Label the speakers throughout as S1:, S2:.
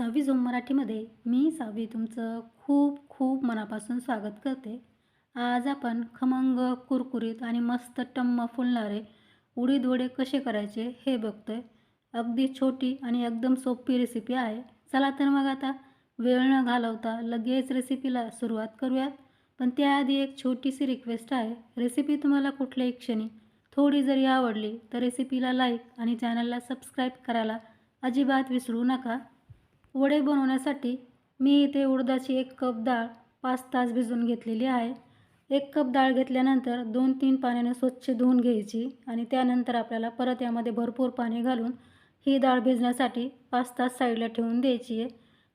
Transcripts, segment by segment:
S1: सहावी झोम मराठीमध्ये मी सावी तुमचं खूप खूप मनापासून स्वागत करते. आज आपण खमंग कुरकुरीत आणि मस्त टम्म फुलणारे उडीद वडे कसे करायचे हे बघतोय. अगदी छोटी आणि एकदम सोपी रेसिपी आहे. चला तर मग आता वेळ न घालवता लगेच रेसिपीला सुरुवात करूयात. पण त्याआधी एक छोटीशी रिक्वेस्ट आहे. रेसिपी तुम्हाला कुठल्याही क्षणी थोडी जरी आवडली तर रेसिपीला लाईक आणि चॅनलला सबस्क्राईब करायला अजिबात विसरू नका. वडे बनवण्यासाठी मी इथे उडदाची एक कप डाळ पाच तास भिजवून घेतलेली आहे. एक कप डाळ घेतल्यानंतर दोन तीन पाण्याने स्वच्छ धुवून घ्यायची आणि त्यानंतर आपल्याला परत यामध्ये भरपूर पाणी घालून ही डाळ भिजण्यासाठी पाच तास साईडला ठेवून द्यायची आहे.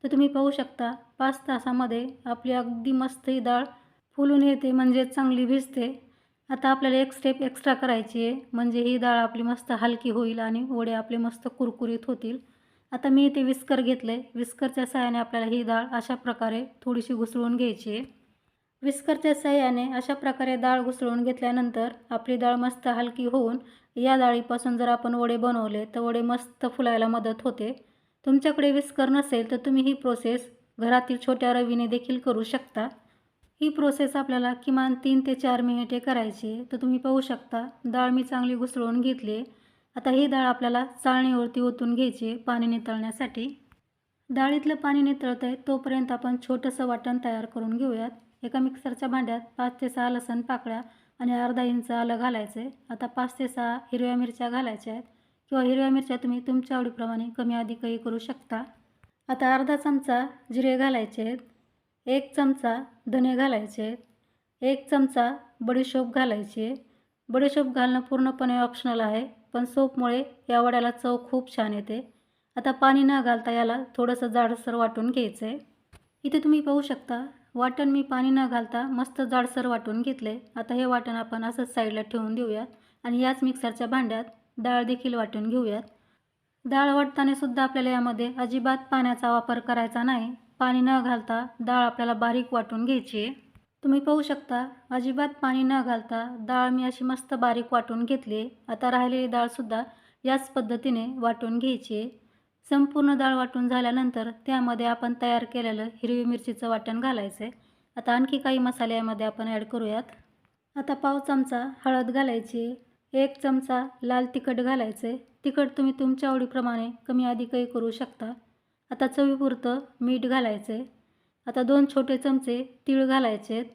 S1: तर तुम्ही पाहू शकता पाच तासामध्ये आपली अगदी मस्त ही डाळ फुलून येते म्हणजे चांगली भिजते. आता आपल्याला एक स्टेप एक्स्ट्रा करायची आहे म्हणजे ही डाळ आपली मस्त हलकी होईल आणि वडे आपले मस्त कुरकुरीत होतील. आता मी इथे विस्कर घेतलं आहे विस्करच्या सहाय्याने आपल्याला ही डाळ अशा प्रकारे थोडीशी घुसळून घ्यायची आहे. विस्करच्या सहाय्याने अशा प्रकारे डाळ घुसळून घेतल्यानंतर आपली डाळ मस्त हलकी होऊन या डाळीपासून जर आपण वडे बनवले तर वडे मस्त फुलायला मदत होते. तुमच्याकडे विस्कर नसेल तर तुम्ही ही प्रोसेस घरातील छोट्या रवीने देखील करू शकता. ही प्रोसेस आपल्याला किमान तीन ते चार मिनिटे करायची आहे. तर तुम्ही पाहू शकता डाळ मी चांगली घुसळून घेतली आहे. आता ही डाळ आपल्याला चाळणीवरती ओतून घ्यायची आहे पाणी नितळण्यासाठी. डाळीतलं पाणी नितळतं आहे तोपर्यंत आपण छोटंसं वाटण तयार करून घेऊयात. एका मिक्सरच्या भांड्यात पाच ते सहा लसण पाकळ्या आणि अर्धा इंच आलं घालायचं आहे. आता पाच ते सहा हिरव्या मिरच्या घालायच्या आहेत. किंवा हिरव्या मिरच्या तुम्ही तुमच्या आवडीप्रमाणे कमी अधिकही करू शकता. आता अर्धा चमचा जिरे घालायचे आहेत. एक चमचा धने घालायचे आहेत. एक चमचा बडीशोप घालायची आहे. बडीशोप घालणं पूर्णपणे ऑप्शनल आहे. पण सोपमुळे या वड्याला चव खूप छान येते. आता पाणी न घालता याला थोडंसं जाडसर वाटून घ्यायचं आहे इथे तुम्ही पाहू शकता वाटण मी पाणी न घालता मस्त जाडसर वाटून घेतले. आता हे वाटण आपण असंच साईडला ठेवून देऊयात आणि याच मिक्सरच्या भांड्यात डाळ देखील वाटून घेऊयात. डाळ वाटताना सुद्धा आपल्याला यामध्ये अजिबात पाण्याचा वापर करायचा नाही. पाणी न घालता डाळ आपल्याला बारीक वाटून घ्यायची आहे. तुम्ही पाहू शकता अजिबात पाणी न घालता डाळ मी अशी मस्त बारीक वाटून घेतली आता राहिलेली डाळसुद्धा याच पद्धतीने वाटून घ्यायची आहे. संपूर्ण डाळ वाटून झाल्यानंतर त्यामध्ये आपण तयार केलेलं हिरवी मिरचीचं वाटण घालायचं आहे आता आणखी काही मसाले यामध्ये आपण ॲड करूयात. आता पाव चमचा हळद घालायची एक चमचा लाल तिखट घालायचं तिखट तुम्ही तुमच्या आवडीप्रमाणे कमी अधिकही करू शकता. आता चवीपुरतं मीठ घालायचं आहे आता दोन छोटे चमचे तीळ घालायचे आहेत.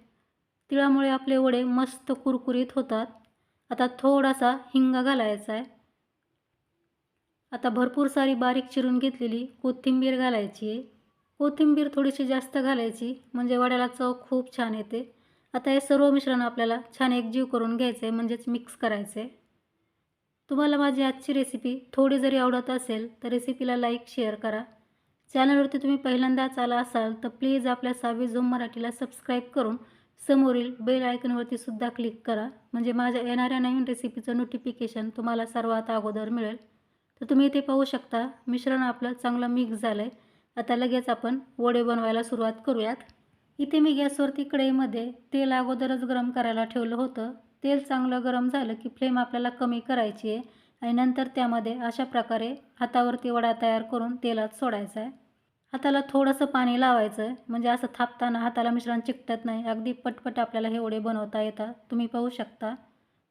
S1: तिळामुळे आपले वडे मस्त कुरकुरीत होतात. आता थोडासा हिंग घालायचा आहे. आता भरपूर सारी बारीक चिरून घेतलेली कोथिंबीर घालायची आहे. कोथिंबीर थोडीशी जास्त घालायची म्हणजे वड्याला चव खूप छान येते. आता हे सर्व मिश्रण आपल्याला छान एकजीव करून घ्यायचं आहे म्हणजेच मिक्स करायचं आहे तुम्हाला माझी आजची रेसिपी थोडी जरी आवडत असेल तर रेसिपीला लाईक शेअर करा. चॅनलवरती तुम्ही पहिल्यांदाच आला असाल तर प्लीज आपल्या सावी झूम मराठीला सबस्क्राईब करून समोरील बेल आयकनवरती सुद्धा क्लिक करा. म्हणजे माझ्या येणाऱ्या नवीन रेसिपीचं नोटिफिकेशन तुम्हाला सर्वात अगोदर मिळेल. तर तुम्ही इथे पाहू शकता मिश्रण आपलं चांगलं मिक्स झालं आहे आता लगेच आपण वडे बनवायला सुरुवात करूयात. इथे मी गॅसवरती कढईमध्ये तेल अगोदरच गरम करायला ठेवलं होतं. तेल चांगलं गरम झालं की फ्लेम आपल्याला कमी करायची आहे. आणि नंतर त्यामध्ये अशा प्रकारे हातावरती वडा तयार करून तेलात सोडायचा आहे. हाताला थोडंसं पाणी लावायचं म्हणजे असं थापताना हाताला मिश्रण चिकटत नाही. अगदी पटपट आपल्याला हे वडे बनवता येतात. तुम्ही पाहू शकता.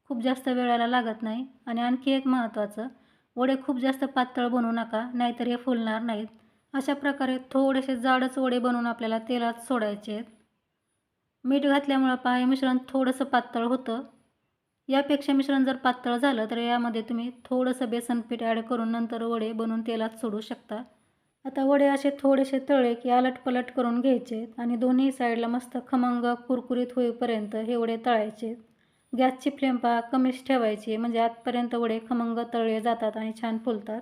S1: खूप जास्त वेळाला लागत नाही. आणि आणखी एक महत्त्वाचं वडे खूप जास्त पातळ बनवू नका नाहीतर हे फुलणार नाहीत. अशा प्रकारे थोडेसे जाडच वडे बनवून आपल्याला तेलात सोडायचे आहेत. मीठ घातल्यामुळं पहा हे मिश्रण थोडंसं पातळ होतं. यापेक्षा मिश्रण जर पातळ झालं तर यामध्ये तुम्ही थोडंसं बेसन पीठ ॲड करून नंतर वडे बनवून तेलात सोडू शकता. आता वडे असे थोडेसे तळे की अलट पलट करून घ्यायचे आणि दोन्ही साईडला मस्त खमंग कुरकुरीत होईपर्यंत हे वडे तळायचे. गॅसची फ्लेम पहा कमीच ठेवायची म्हणजे आतपर्यंत वडे खमंग तळले जातात आणि छान फुलतात.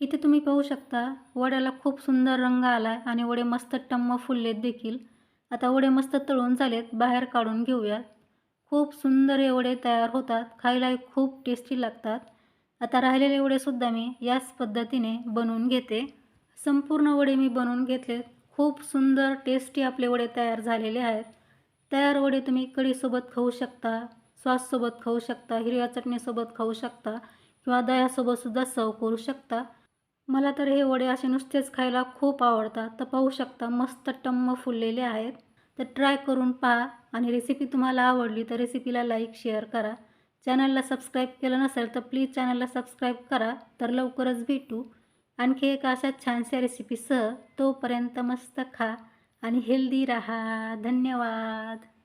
S1: इथे तुम्ही पाहू शकता वड्याला खूप सुंदर रंग आला आहे आणि वडे मस्त टम्म फुललेत देखील. आता वडे मस्त तळून झालेत बाहेर काढून घेऊयात. खूप सुंदर हे वडे तयार होतात खायलाही खूप टेस्टी लागतात. आता राहिलेले वडेसुद्धा मी याच पद्धतीने बनवून घेते. संपूर्ण वडे मी बनवून घेतले. खूप सुंदर टेस्टी आपले वडे तयार झालेले आहेत. तयार वडे तुम्ही कढीसोबत खाऊ शकता सॉससोबत खाऊ शकता हिरव्या चटणीसोबत खाऊ शकता किंवा दह्यासोबतसुद्धा सर्व करू शकता. मला तर हे वडे असे नुसतेच खायला खूप आवडतात. तर पाहू शकता मस्त टम्म फुललेले आहेत. तर ट्राय करून पहा आणि रेसिपी तुम्हाला आवडली तर रेसिपीला लाईक शेअर करा. चॅनलला सबस्क्राईब केलं नसेल तर प्लीज चॅनलला सबस्क्राईब करा. तर लवकरच भेटू. आणखी एक अशा छानशा रेसिपीसह तोपर्यंत मस्त खा आणि हेल्दी राहा. धन्यवाद.